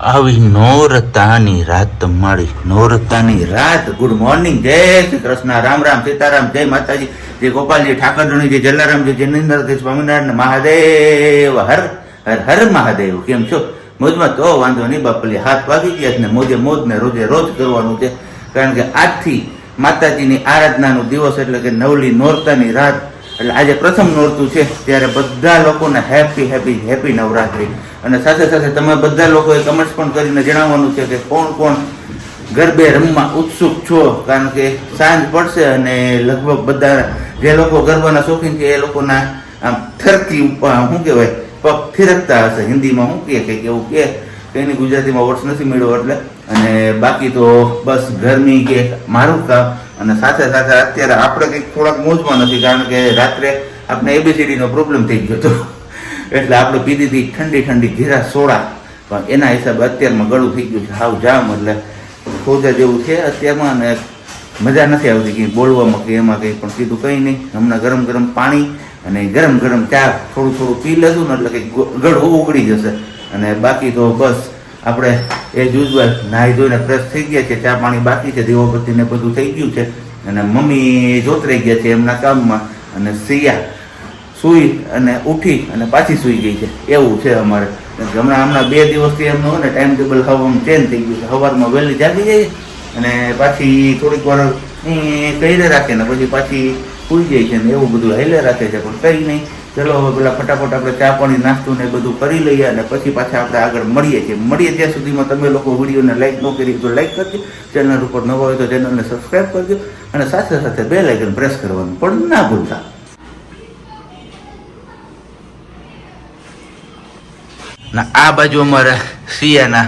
આવી નોરતાની રાત મળી નોરતાની રાત. ગુડ મોર્નિંગ જય શ્રી કૃષ્ણ. રામ રામ. સીતારામ. જય માતાજી. જય ગોપાલજી. ઠાકરજી જય જલારામજી જય જય સ્વામિનારાયણ. મહાદેવ. હર હર હર મહાદેવ. કેમ છો? મોજમાં તો વાંધો નહીં બાપલી. હાથ વાગી ગયા છે ને મોજે મોજ ને રોજે રોજ કરવાનું છે. કારણ કે આજથી માતાજીની આરાધનાનો દિવસ એટલે કે નવલી નોરતાની રાત એટલે આજે પ્રથમ નોરતું છે, ત્યારે બધા લોકોને હેપી હેપી હેપી નવરાત્રી. અને સાથે સાથે તમે બધા લોકોએ કમેન્ટ્સ પણ કરીને જણાવવાનું છે કે કોણ કોણ ગરબે રમવા ઉત્સુક છો? કારણ કે સાંજ પડશે અને લગભગ બધા જે લોકો ગરબાના શોખીન છે, એ લોકોના આમ થરકી શું કહેવાય, પગ ફિરકતા હશે. હિન્દીમાં શું કહે? કંઈક એવું કહે. કંઈની ગુજરાતીમાં વર્ષ નથી મળ્યો એટલે. અને બાકી તો બસ ગરમી કે મારું કામ. અને સાથે સાથે અત્યારે આપણે કંઈક થોડાક મોજમાં નથી, કારણ કે રાત્રે આપણે એબીસીડીનો પ્રોબ્લેમ થઈ ગયો હતો. એટલે આપણે પીધીથી ઠંડી ઠંડી જીરા સોડા. પણ એના હિસાબે અત્યારમાં ગળું થઈ ગયું છે, હાવ જામ. એટલે ખોજા જેવું છે અત્યારમાં અને મજા નથી આવતી કંઈ બોલવામાં કે એમાં કંઈ, પણ કીધું કંઈ નહીં. હમણાં ગરમ ગરમ પાણી અને ગરમ ગરમ ચા થોડું થોડું પી લેતું ને એટલે કંઈક ગળું ઉગડી જશે. અને બાકી તો બસ આપણે એ યુઝવલ નાહી ધોઈને ફ્રેશ થઈ ગયા છે, ચા પાણી બાકી છે દીવાબત્તી બધું થઈ ગયું છે. અને મમ્મી જોતરાઈ ગયા છે એમના કામમાં. અને સિયા સૂઈ અને ઉઠી અને પાછી સૂઈ ગઈ છે. એવું છે અમારે. હમણાં હમણાં બે દિવસથી એમનું હોય ને ટાઈમ ટેબલ હવામાં ચેન્જ થઈ ગયું છે. સવારમાં વહેલી જાગી જાય અને પાછી થોડીક વાર કહીને રાખે ને પછી પાછી સૂઈ જાય છે ને એવું બધું હાલે રાખે છે. પણ કંઈ નહીં. ચલો પેલા ફટાફટ આપણે ચા પાણી, નાસ્તો ને બધું કરી લઈએ અને પછી પાછા આપણે આગળ મળીએ છીએ. મળીએ ત્યાં સુધીમાં તમે લોકો વિડીયોને લાઈક ન કરી તો લાઈક કરજો ચેનલ ઉપર નવા હોય તો ચેનલને સબસ્ક્રાઈબ કરજો અને સાથે સાથે બે લાઇકન પ્રેસ કરવાનું પણ ના ભૂલતા. ના, આ બાજુ અમારા સિયાના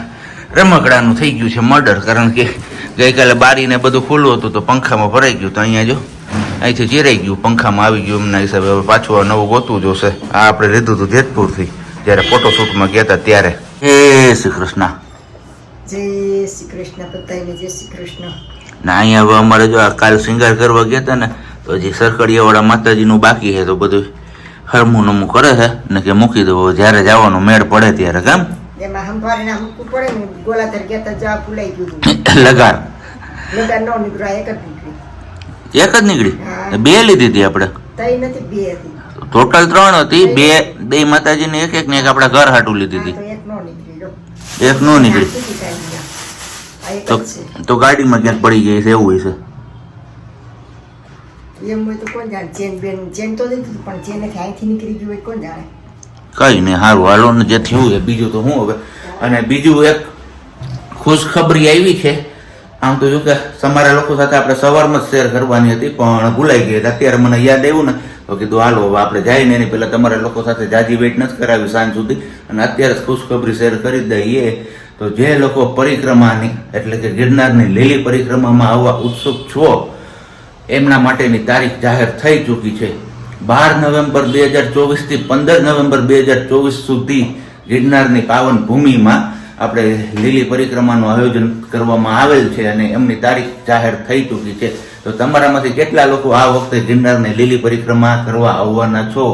રમકડાનું થઈ ગયું છે મર્ડર કારણ કે ગઈકાલે બારીને બધું ખુલ્લું હતું તો પંખામાં ભરાઈ ગયું તો અહીંયા જો અહીંથી જીરાઈ ગયું પંખામાં આવી ગયું એમના હિસાબે. હવે પાછું નવું ગોતવું જોશે. આ આપણે લીધું હતું જેતપુરથી જ્યારે ફોટોશૂટમાં ગયા હતા ત્યારે. હે શ્રી કૃષ્ણ જય શ્રી કૃષ્ણ બધાને જય શ્રી કૃષ્ણ ના અહીંયા હવે અમારે જો આ કાલ શિંગાર કરવા ગયા હતા ને તો હજી સરકડીયાવાળા માતાજીનું બાકી છે તો બધું હરમું નમું કરે છે. ને કે મૂકી દો જ્યારે જવાનો મેળ પડે ત્યારે કેમ? એમાં સંભાળીને મૂકવું પડે ને ગયા ભૂલાઈ ગયું નો નીકળ્યા એક જ એક જ નીકળી. બે લીધી હતી આપણે. ટોટલ ત્રણ હતી બે. બે માતાજીને એક એક ને એક આપણા ઘર હાટું લીધી હતી. એક નો નીકળી તો તો ગાડીમાં ક્યાંક પડી ગઈ છે એવું હોય છે. કઈ નહીં સારું હાલો ને જે થયું એ બીજું તો શું હવે. અને બીજું એક ખુશખબરી આવી છે આમ તો જો કે તમારા લોકો સાથે આપણે સવારમાં જ શેર કરવાની હતી, પણ ભૂલાઈ ગઈ અત્યારે મને યાદ આવ્યું ને, તો કીધું, હાલો, હવે આપણે જઈને એની પહેલાં તમારા લોકો સાથે જાજી વેઇટ નથી કરાવી સાંજ સુધી. અને અત્યારે ખુશખબરી શેર કરી દઈએ. તો જે લોકો પરિક્રમાની, એટલે કે ગિરનારની લીલી પરિક્રમામાં આવવા ઉત્સુક છો, એમના માટેની તારીખ જાહેર થઈ ચૂકી છે. બાર નવેમ્બર બે હજાર ચોવીસથી પંદર નવેમ્બર બે હજાર ચોવીસ સુધી ગિરનારની પાવન ભૂમિમાં આપણે લીલી પરિક્રમાનું આયોજન કરવામાં આવેલ છે અને એમની તારીખ જાહેર થઈ ચૂકી છે. તો તમારામાંથી કેટલા લોકો આ વખતે ગિરનારની લીલી પરિક્રમા કરવા આવવાના છો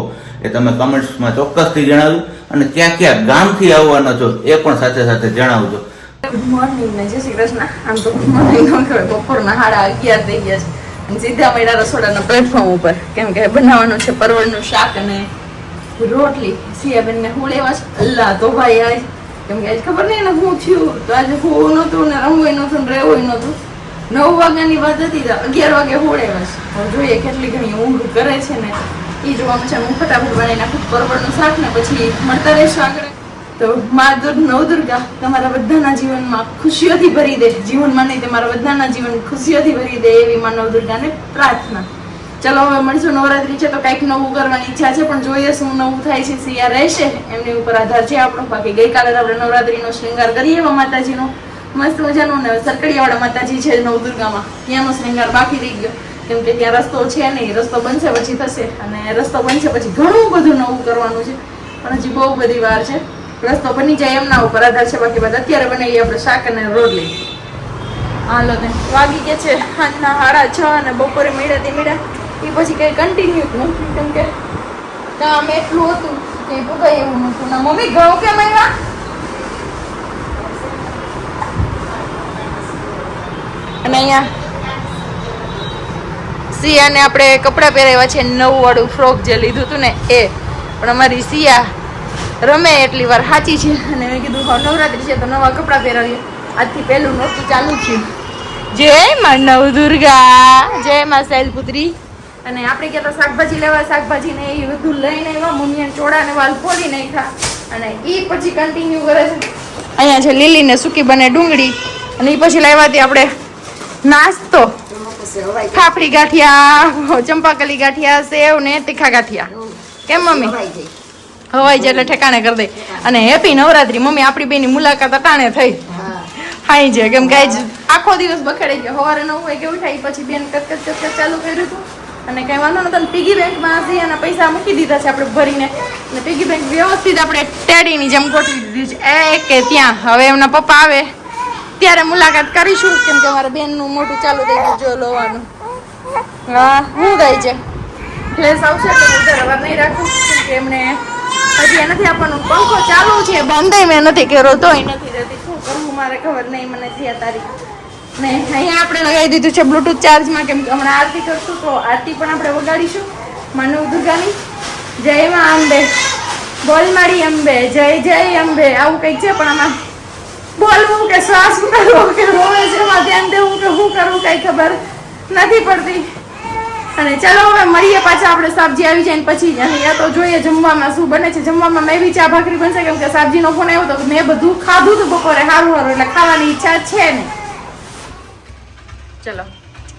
એ તમે કમેન્ટ્સમાં ચોક્કસથી જણાવ્યું અને ક્યાં ક્યાં ગામથી આવવાના છો એ પણ સાથે સાથે જણાવજો. ગુડ મોર્નિંગ ને જય શ્રી કૃષ્ણ. આમ તો ગુડ મોર્નિંગ ન બપોરના સાડા અગિયાર થઈ ગયા છે. સીધા મળ્યા રસોડાના પ્લેટફોર્મ ઉપર. કેમ કે બનાવવાનું છે પરવળનું શાક અને રોટલી. સિયાબેનને હું લેવા અલ્લાહ તો ભાઈ કેમ કે આજ ખબર નહીં ને શું થયું તો આજે હું નહોતું ને રમવું નહોતું ને રહેવું નહોતું. નવ વાગ્યાની વાત હતી તો અગિયાર વાગે હોળેવા છે હવે જોઈએ કેટલી ઘણી ઊંઘ કરે છે ને એ જોવાનું છે. હું ફટાફટ બનાવી નાખું પરવળનું શાક ને પછી મળતા રહેશું આગળ. તો મા દુર્ગ નવદુર્ગા તમારા બધાના જીવનમાં ખુશીઓથી ભરી દે. જીવનમાં નહીં, તમારા બધાના જીવન ખુશીઓથી ભરી દે એવી મા નવદુર્ગાને પ્રાર્થના. ચલો, હવે મળશું. નવરાત્રી છે તો કંઈક નવું કરવાની ઈચ્છા છે, પણ જોઈએ શું નવું થાય છે સિયા રહેશે. એમની ઉપર આધાર છે આપણો. બાકી ગઈકાલે આપણે નવરાત્રીનો શૃંગાર કરીએ એવા માતાજીનો. મસ્ત મજાનું. ને સરકડીયાવાળા માતાજી છે નવદુર્ગામાં. ત્યાંનો શૃંગાર બાકી રહી ગયો. કેમ કે ત્યાં રસ્તો છે નહીં. રસ્તો બનશે પછી થશે. અને રસ્તો બનશે પછી ઘણું બધું નવું કરવાનું છે. પણ હજી બહુ બધી વાર છે. રસ્તો બની જાય એમના ઉપર આધાર છે. બાકી બધા અત્યારે બનાવીએ આપણે શાક અને રોટલી. હાલો વાગી ગયા છે. સાંજના સાડા છ અને બપોરે મીડાથી મીડા એ પછી કંઈ કન્ટિન્યુ નથી, કેમ કે કામ એટલું હતું કે ભૂગાય એવું નહોતું. ના, મમ્મી, ઘઉં કેમ આવ્યા અને અહીંયા સિયાને આપણે કપડાં પહેરાવ્યા છે, નવવાળું ફ્રોક જે લીધું હતું ને એ. પણ અમારી સિયા રમે એટલી વાર સાચી છે. અને મેં કીધું, હા, નવરાત્રી છે, તો નવા કપડાં પહેરાવીએ. આજથી પહેલું નોકરી ચાલુ છે જય માં નવ દુર્ગા, જય માં શૈલપુત્રી. અને આપણે કહેતા શાકભાજી લેવા શાકભાજી ને એ બધું લઈને એવા મમ્મીએ ચોળા ને વાલ ફોડી નાખ્યા. અને એ પછી કન્ટિન્યુ કરે છે. અહીંયા છે લીલી ને સૂકી બને ડુંગળી અને એ પછી લાવ્યા હતી આપણે નાસ્તો. ફાફડી ગાંઠિયા ચંપાકલી ગાંઠિયા સેવ ને તીખા ગાંઠિયા. કેમ મમ્મી? હવાઈ જાય. એટલે ઠેકાણે કરી દે. અને હેપી નવરાત્રી. મમ્મી આપણી બેની મુલાકાત અટાણે થઈ. હાઈ છે કેમ કે આખો દિવસ બખેડાઈ ગયો. સવારે નવ વાગે ઉઠાઈ પછી બેન કચકચ કચકચ ચાલુ કર્યું હતું. અને કંઈ વાંધો નતો પીગી બેંકમાં અને પૈસા મૂકી દીધા છે આપણે ભરીને. અને પીગી બેંક વ્યવસ્થિત આપણે ટેડીની જેમ ગોઠવી દીધી છે. એ કે ત્યાં, હવે એમના પપ્પા આવે. ત્યારે મુલાકાત કરીશું, કેમ કે મારા બેનનું મોટું ચાલુ થઈ ગયું જો લોવાનું. હા, હું ગઈ છે. ફ્લેશ આવશે તો વધારે નહીં રાખું, કેમ કે એમને હજી નથી આપવાનું પંખો ચાલુ છે, બંધ મેં નથી કર્યો, તોય નથી રહેતી. શું કરવું મારે ખબર નહીં, મને થયા તારીખ. ને અહીંયા આપણે લગાવી દીધું છે બ્લુટૂથ ચાર્જમાં કેમ કે હમણાં આરતી કરશું તો આરતી પણ આપણે વગાડીશું. માનવ દુર્ગાની. જય માં અંબે. બોલ મારી અંબે. જય જય અંબે. આવું કંઈક છે પણ આમાં બોલવું કે શ્વાસ કરવો કે રોવે છે એમાં ધ્યાન દેવું કે શું કરવું કંઈ ખબર નથી પડતી. અને ચાલો હવે મળીએ પાછા, આપણે સાબજી આવી જાય પછી અહીંયા તો જોઈએ જમવામાં શું બને છે. જમવામાં મેં બી ચા ભાખરી બનશે, કેમ કે સાબજીનો ફોન આવ્યો તો મેં બધું ખાધું હતું બપોરે સારું સારું એટલે ખાવાની ઈચ્છા છે ને. ચલો,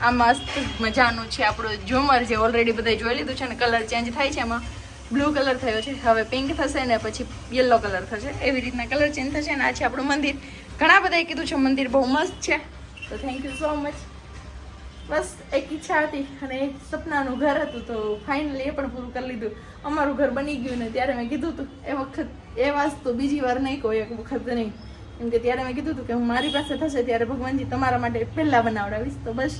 આ મસ્ત મજાનું છે આપણું ઝુમર જે ઓલરેડી બધા જોઈ લીધું છે ને કલર ચેન્જ થાય છે એમાં. બ્લુ કલર થયો છે, હવે પિંક થશે ને પછી યલો કલર થશે. એવી રીતના કલર ચેન્જ થશે ને આ છે આપણું મંદિર. ઘણા બધાએ કીધું છે મંદિર બહુ મસ્ત છે. તો થેન્ક યુ સો મચ બસ એક ઈચ્છા હતી અને એક સપનાનું ઘર હતું તો ફાઇનલી એ પણ પૂરું કરી લીધું. અમારું ઘર બની ગયું ને ત્યારે મેં કીધું હતું એ વખત એ વાસ્તુ બીજી વાર નહીં કહું, એક વખત નહીં. કેમ કે ત્યારે મેં કીધું હતું કે હું મારી પાસે થશે ત્યારે ભગવાનજી તમારા માટે પહેલા બનાવડાવીશ. તો બસ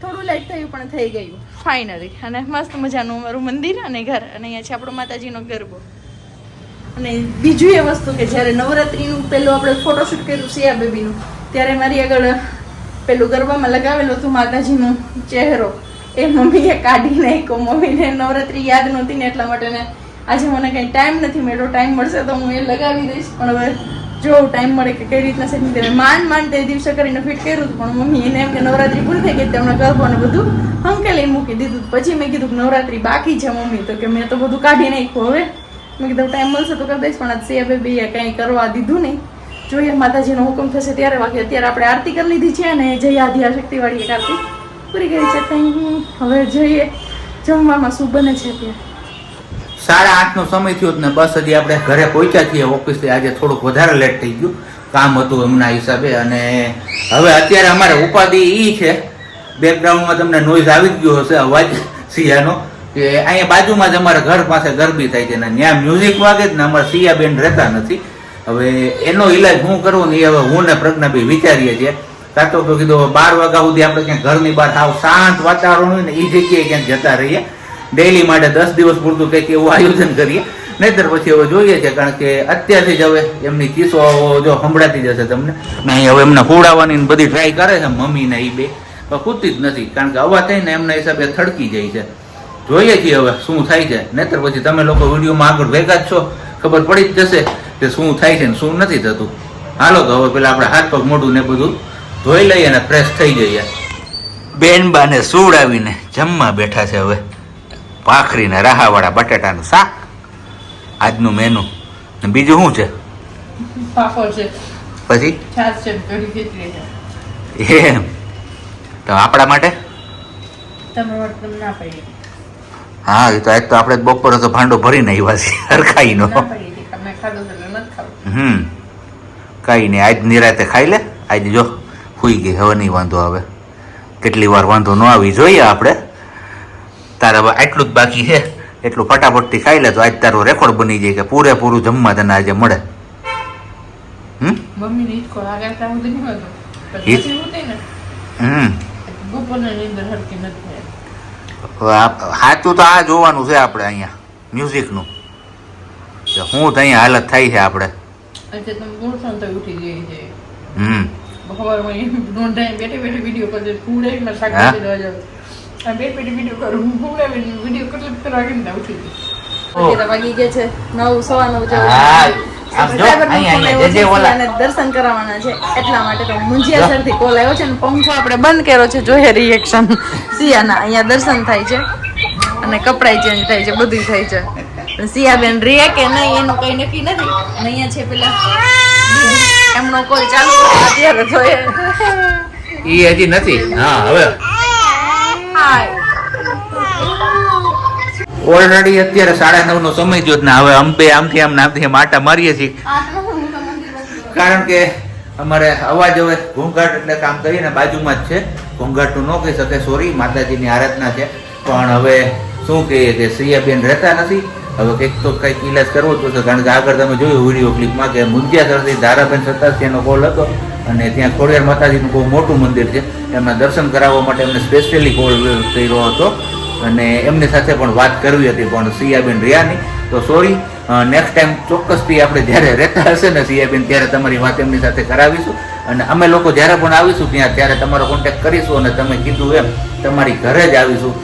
થોડું લેટ થયું પણ થઈ ગયું. ફાઇનલી અને મસ્ત મજાનું અમારું મંદિર અને ઘર. અને અહીંયા છે આપણો માતાજીનો ગરબો. અને બીજું એ વસ્તુ કે જ્યારે નવરાત્રિનું પેલું આપણે ફોટોશૂટ કર્યું સિયા બેબીનું, ત્યારે મારી આગળ પેલું ગરબામાં લગાવેલું હતું માતાજીનો ચહેરો. એ મમ્મીએ કાઢી નાખ્યો. મમ્મીને નવરાત્રી યાદ નહોતી ને એટલા માટે ને આજે મને કંઈ ટાઈમ નથી મળ્યો. ટાઈમ મળશે તો હું એ લગાવી દઈશ. પણ હવે જો ટાઈમ મળે કે કઈ રીતના સેટિંગ કરે માન માન તે દિવસે કરીને ફિટ કર્યું હતું, પણ મમ્મી એને એમ કે નવરાત્રી પૂરી થઈ ગઈ તેમણે એમણે ગરબો ને બધું હંકેલી મૂકી દીધું પછી મેં કીધું નવરાત્રી બાકી છે મમ્મી. તો કે મેં તો બધું કાઢી નાખ્યું હવે. મેં કીધું ટાઈમ મળશે તો કરી દઈશ, પણ આજ સિયા બેબીએ કંઈ કરવા દીધું નહીં. જોઈએ, માતાજીનો હુકમ થશે ત્યારે. બાકી અત્યારે આપણે આરતી કરી લીધી છે અને જઈએ આધિયા શક્તિવાળી એક આરતી પૂરી કરી છે. હવે જઈએ. જમવામાં શું બને છે ત્યાં સાડા આઠનો સમય થયો ને બસ હજી આપણે ઘરે પહોંચ્યા છીએ ઓફિસથી આજે થોડુંક વધારે લેટ થઈ ગયું. કામ હતું એમના હિસાબે અને હવે અત્યારે અમારે ઉપાધિ એ છે. બેકગ્રાઉન્ડમાં તમને નોઈઝ આવી ગયો હશે અવાજ, સિયાનો, કે અહીંયા બાજુમાં જ અમારા ઘર પાસે ગરબી થાય છે ને ત્યાં મ્યુઝિક વાગે જ ને અમારા સિયાબેન રહેતા નથી. હવે એનો ઇલાજ હું કરું ને એ હવે હું ને પ્રજ્ઞાભાઈ વિચારીએ છીએ. કાં તો કીધું બાર વાગ્યા સુધી આપણે ક્યાંક ઘરની બહાર સાવ શાંત વાતાવરણ હોય ને એ જગ્યાએ ક્યાંક જતા રહીએ. ડેઈલી માટે દસ દિવસ પૂરતું કંઈક એવું આયોજન કરીએ. નહીતર પછી હવે જોઈએ છે, કારણ કે અત્યારથી જ હવે એમની ચીસો જો સંભળાતી જશે તમને. નહીં હવે એમને ખોડાવવાની બધી ટ્રાય કરે છે, મમ્મી ને એ બે. પણ ખૂટતી જ નથી, કારણ કે અવાજ થઈને એમના હિસાબે થડકી જાય છે. જોઈએ છીએ હવે શું થાય છે. નહીતર પછી તમે લોકો વિડીયોમાં આગળ ભેગા જ છો. ખબર પડી જ જશે કે શું થાય છે ને શું નથી થતું. હાલો તો હવે પેલા આપણે હાથ પગ મોઢું ને બધું ધોઈ લઈએ અને ફ્રેશ થઈ જઈએ. બેન બાને સુવડાવીને જમવા બેઠા છે હવે. ભાખરી ને રાહાવાળા બટાટાનું શાક. આજનું મેનુ ને બીજું શું છે? પછી? એમ. તો આપણા માટે? હા એ તો આજ તો આપણે બપોરે તો ભાંડો ભરીને આવ્યા છીએ હરખાઈનો હમ. કઈ નહીં આજ નિરાતે ખાઈ લે. આજ જો સુઈ ગઈ હવે નહીં વાંધો આવે. કેટલી વાર વાંધો ન આવી જોઈએ આપણે. તારે હવે આટલું જ બાકી છે. એટલું ફટાફટથી ખાઈ લે તો આજ તારો રેકોર્ડ બની જાય કે પૂરેપૂરું જમવા તને આજે મળે. હમ? સાચું તો આ જોવાનું છે આપણે અહીંયા મ્યુઝિકનું. શું તો અહીંયા હાલત થાય છે આપણે. હમ. બેઠે બેઠે વીડિયો કરી બે વીડિયો કરું. વીડિયો અત્યારે વાગી ગયા છે. નવ સવા નવ જેવું દર્શન કરાવવાના છે. એટલા માટે તો મુંજિયા સરથી કોલ આવ્યો છે ને પંખો આપણે બંધ કર્યો છે. જોઈએ રિએક્શન સિયાના અહીંયા દર્શન થાય છે. અને કપડાય ચેન્જ થાય છે બધું થાય છે. સિયા સિયાબેન રે કે નહીં એનું કઈ નક્કી નથી. અને અહીંયા છે પેલા એમનો કોલ ચાલુ અત્યારે તો એ હજી નથી. હા હવે. ઓલરેડી અત્યારે સાડા નવ નો સમય જો ને હવે આમ બે આમથી આમ નામથી આમ આટા મારીએ છીએ. કારણ કે અમારે અવાજ હવે ઘોંઘાટ એટલે કામ કરીને બાજુમાં જ છે. ઘોંઘાટનું ન કહી શકે સોરી માતાજીની આરાધના છે. પણ હવે શું કહીએ કે સિયાબેન રહેતા નથી. હવે કંઈક તો કંઈક ઈલાજ કરવો પડશે. કારણ કે આગળ તમે જોયું વીડિયો ક્લિપમાં કે મુંજિયાસરથી ધારાબેન સત્તાસીનો કોલ હતો. અને ત્યાં ખોડિયાર માતાજીનું બહુ મોટું મંદિર છે. એમના દર્શન કરાવવા માટે એમને સ્પેશિયલી કોલ કર્યો હતો. અને એમની સાથે પણ વાત કરવી હતી પણ સિયાબેન રિયાની તો સોરી નેક્સ્ટ ટાઈમ ચોક્કસથી આપણે જ્યારે રહેતા હશે ને સિયાબેન, ત્યારે તમારી વાત એમની સાથે કરાવીશું. અને અમે લોકો જ્યારે પણ આવીશું ત્યાં, ત્યારે તમારો કોન્ટેક્ટ કરીશું અને તમે કીધું એમ, તમારી ઘરે જ આવીશું.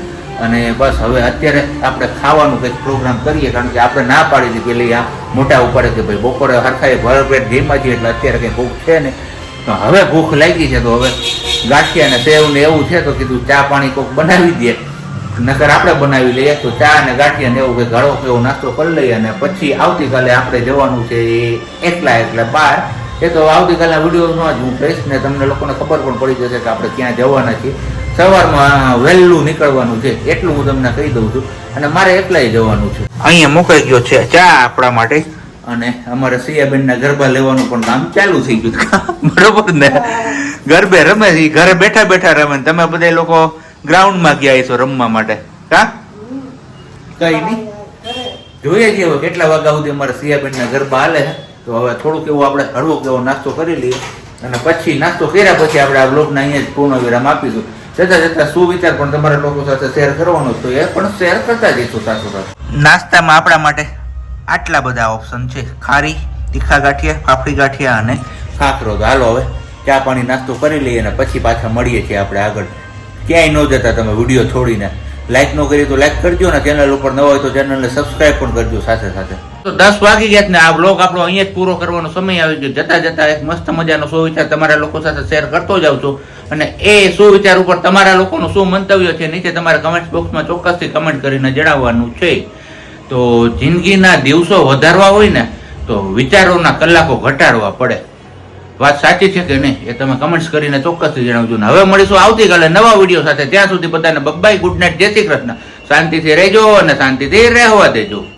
અને બસ હવે અત્યારે આપણે ખાવાનું કંઈક પ્રોગ્રામ કરીએ, કારણ કે આપણે ના પાડી હતી પેલી આ મોટા ઉપાડે કે ભાઈ બપોરે હરખાએ ભરપેટ જઈમાં છીએ એટલે અત્યારે કંઈ ભૂખ છે ને હવે ભૂખ લાગી છે તો હવે ગાંઠિયા ને સેવ ને એવું છે તો કીધું ચા પાણી કોક બનાવી દે. નકર આપણે બનાવી લઈએ તો ચા અને ગાંઠિયા ને એવું કંઈક કે એવો નાસ્તો કરી લઈએ અને પછી આવતીકાલે આપણે જવાનું છે એ એકલા એકલા બહાર એ તો આવતીકાલના વિડીયોમાં જ હું કહીશ ને તમને લોકોને ખબર પણ પડી જશે કે આપણે ક્યાં જવાના છીએ. સવારમાં વહેલું નીકળવાનું છે એટલું હું તમને કહી દઉં છું અને મારે એકલાય જવાનું છે. અહીંયા મુકાઈ ગયો છે ચા આપણા માટે. અને અમારે સિયાબેનના ગરબા લેવાનું પણ કામ ચાલુ થઈ ગયું બરોબર ને? ગરબે રમે ઘરે બેઠા બેઠા રમે તમે બધા લોકો ગ્રાઉન્ડમાં ગયા છો રમવા માટે. કા કઈ નહીં. જોઈએ છીએ હવે કેટલા વાગ્યા સુધી અમારે સિયાબેનના ગરબા હાલે તો હવે થોડુંક એવું આપણે હળવો એવો નાસ્તો કરી લઈએ. અને પછી નાસ્તો કર્યા પછી આપણે આ બ્લોગના અહીંયા જ પૂર્ણ વિરામ આપીશું. જતા જતા શું વિચાર પણ તમારા લોકો સાથે શેર કરવાનો તો એ પણ શેર કરતા જઈશું સાસુ સાથે. નાસ્તામાં આપણા માટે આટલા બધા ઓપ્શન છે. ખારી, તીખા ગાંઠિયા, ફાફડી ગાંઠિયા અને ખાખરો. તો હાલો હવે, ચા પાણી નાસ્તો કરી લઈએ અને પછી પાછા મળીએ છીએ આપણે આગળ. ક્યાંય ન જતા તમે વીડિયો છોડીને. લાઈક ન કરી તો લાઈક કરજો ને ચેનલ ઉપર ન હોય તો ચેનલને સબસ્ક્રાઇબ પણ કરજો સાથે સાથે. તો દસ વાગી ગયા ને આ બ્લોગ આપણો અહીંયા જ પૂરો કરવાનો સમય આવી ગયો. જતા જતા એક મસ્ત મજાનો સુવિચાર તમારા લોકો સાથે શેર કરતો જાઉં છું. અને એ સુવિચાર ઉપર તમારા લોકોનું શું મંતવ્ય છે, નીચે તમારે કમેન્ટ બોક્સમાં ચોક્કસથી કમેન્ટ કરીને જણાવવાનું છે. તો જિંદગીના દિવસો વધારવા હોય ને, તો વિચારોના કલાકો ઘટાડવા પડે. વાત સાચી છે કે નહીં? એ તમે કમેન્ટ્સ કરીને ચોક્કસથી જણાવજો ને. હવે મળીશું આવતીકાલે નવા વીડિયો સાથે. ત્યાં સુધી બધાને બબ્બાઈ ગુડ નાઇટ જય શ્રી કૃષ્ણ. શાંતિથી રહેજો અને શાંતિથી રહેવા દેજો.